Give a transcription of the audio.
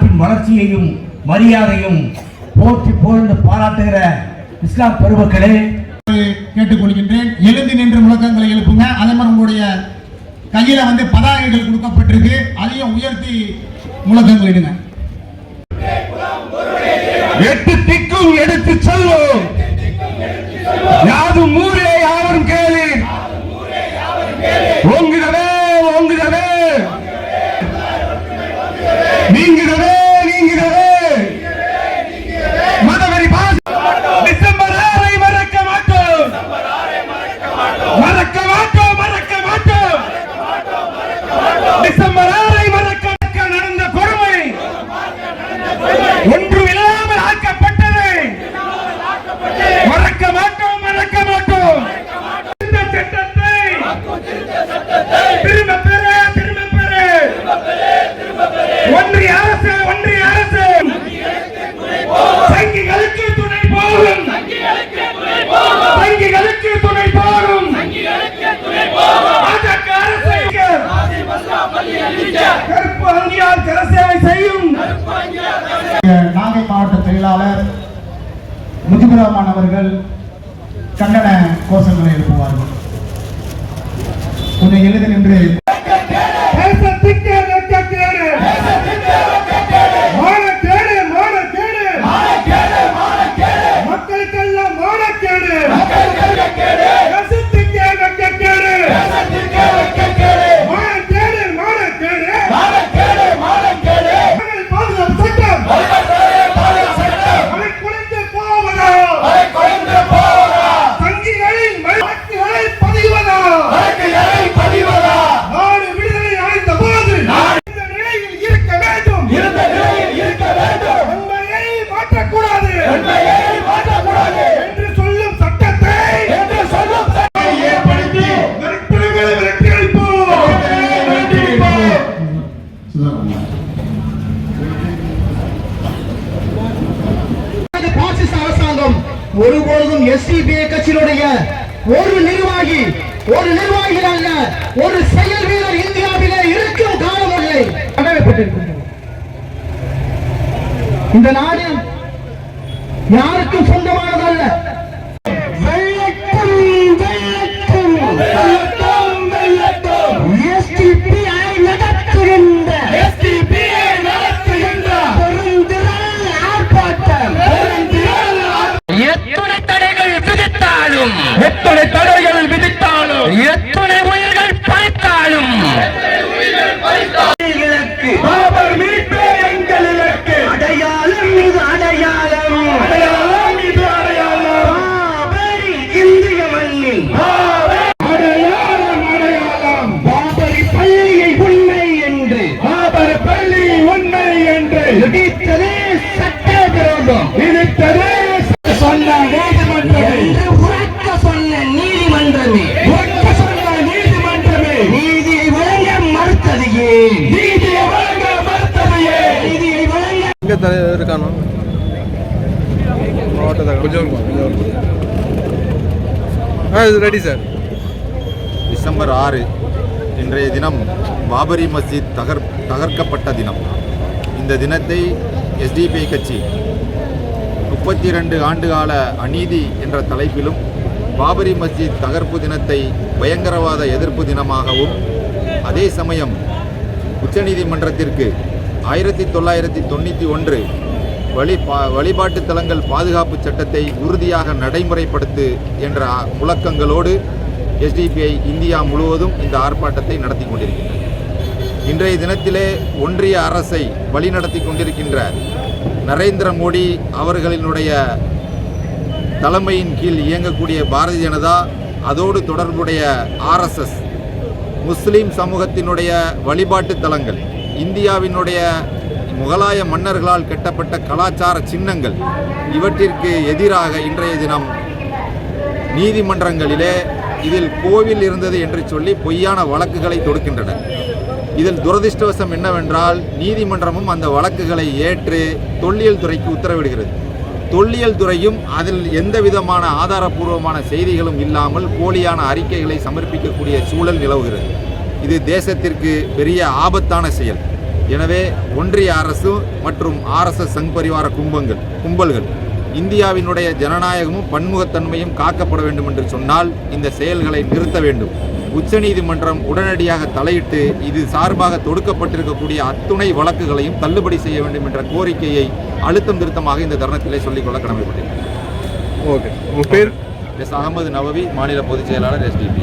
நாட்டின் வளர்ச்சியையும் மரியாதையும் போற்றி போழ்ந்து பாராட்டுகிற இஸ்லாம் பெருமக்களே கேட்டுக்கொள்கின்றேன். எழுந்து நின்று முழக்கங்களை எழுப்புங்க. அதே மாதிரி உங்களுடைய கையில வந்து பதாகைகள் கொடுக்கப்பட்டிருக்கு. அதையும் உயர்த்தி முழக்கங்கள் இடுங்க எட்டு திக்கும் எடுத்து செல்வோம். யாதும் ஊரே হবে கருப்பு அங்கியால் கரசேவை செய்யும். நாகை மாவட்ட செயலாளர் முஜிபுர் ரஹ்மான் அவர்கள் கண்டன கோஷங்களை எழுப்புவார்கள். கொஞ்சம் எழுதி நின்று ஒருபோதும் எஸ்டிபிஐ கட்சியினுடைய ஒரு நிர்வாகி ஒரு நிர்வாகிகள் அல்ல ஒரு செயல் வீரர் இந்தியாவிலே இருக்கும் காலம் இல்லை. இந்த நாடு யார் எத்தனை தடைகள் விதித்தாலும் எத்துணை உயிர்கள் பறித்தாலும். பாபர் மீட்பே எங்கள் இலக்கு. அடையாளம் இது அடையாளம். அடையாளம் இது அடையாளம். பாபரி இந்திய மண்ணில். அடையாளம் அடையாளம். பாபரி பள்ளியை உண்மை என்று. பாபர் பள்ளி உண்மை என்று. இடித்ததே சட்ட விரோதம். எங்கே தலைவர் இருக்கானோ? மாவட்ட கொஞ்சம் ஆ இது ரெடி சார் டிசம்பர் ஆறு இன்றைய தினம் பாபரி மஸ்ஜித் தகர் தகர்க்கப்பட்ட தினம். இந்த தினத்தை எஸ்டிபிஐ கட்சி முப்பத்தி ரெண்டு ஆண்டுகால அநீதி என்ற தலைப்பிலும் பாபரி மஸ்ஜித் தகர்ப்பு தினத்தை பயங்கரவாத எதிர்ப்பு தினமாகவும் அதே சமயம் உச்சநீதிமன்றத்திற்கு ஆயிரத்தி தொள்ளாயிரத்தி தொண்ணூற்றி ஒன்று வழி பா வழிபாட்டு தலங்கள் பாதுகாப்பு சட்டத்தை உறுதியாக நடைமுறைப்படுத்து என்ற முழக்கங்களோடு எஸ்டிபிஐ இந்தியா முழுவதும் இந்த ஆர்ப்பாட்டத்தை நடத்தி கொண்டிருக்கின்றது. இன்றைய தினத்திலே ஒன்றிய அரசை வழிநடத்தி கொண்டிருக்கின்ற நரேந்திர மோடி அவர்களினுடைய தலைமையின் கீழ் இயங்கக்கூடிய பாரதிய ஜனதா அதோடு தொடர்புடைய ஆர்எஸ்எஸ் முஸ்லீம் சமூகத்தினுடைய வழிபாட்டு தலங்கள் இந்தியாவினுடைய முகலாய மன்னர்களால் கட்டப்பட்ட கலாச்சார சின்னங்கள் இவற்றிற்கு எதிராக இன்றைய தினம் நீதிமன்றங்களிலே இதில் கோவில் இருந்தது என்று சொல்லி பொய்யான வழக்குகளை தொடுக்கின்றனர். இதில் துரதிர்ஷ்டவசம் என்னவென்றால் நீதிமன்றமும் அந்த வழக்குகளை ஏற்று தொல்லியல் துறைக்கு உத்தரவிடுகிறது. தொல்லியல் துறையும் அதில் எந்த விதமான ஆதாரபூர்வமான செய்திகளும் இல்லாமல் போலியான அறிக்கைகளை சமர்ப்பிக்கக்கூடிய சூழல் நிலவுகிறது. இது தேசத்திற்கு பெரிய ஆபத்தான செயல். எனவே ஒன்றிய அரசு மற்றும் ஆர்எஸ்எஸ் சங் பரிவார கும்பங்கள் கும்பல்கள் இந்தியாவினுடைய ஜனநாயகமும் பன்முகத்தன்மையும் காக்கப்பட வேண்டும் என்று சொன்னால் இந்த செயல்களை நிறுத்த வேண்டும். உச்சநீதிமன்றம் உடனடியாக தலையிட்டு இது சார்பாக தொடுக்கப்பட்டிருக்கக்கூடிய அத்துணை வழக்குகளையும் தள்ளுபடி செய்ய வேண்டும் என்ற கோரிக்கையை அழுத்தம் திருத்தமாக இந்த தருணத்திலே சொல்லிக்கொள்ள கடமைப்பட்டேன் ஓகே. பேர்? எஸ். அகமது நவவி மாநில பொதுச் செயலாளர் எஸ்டிபி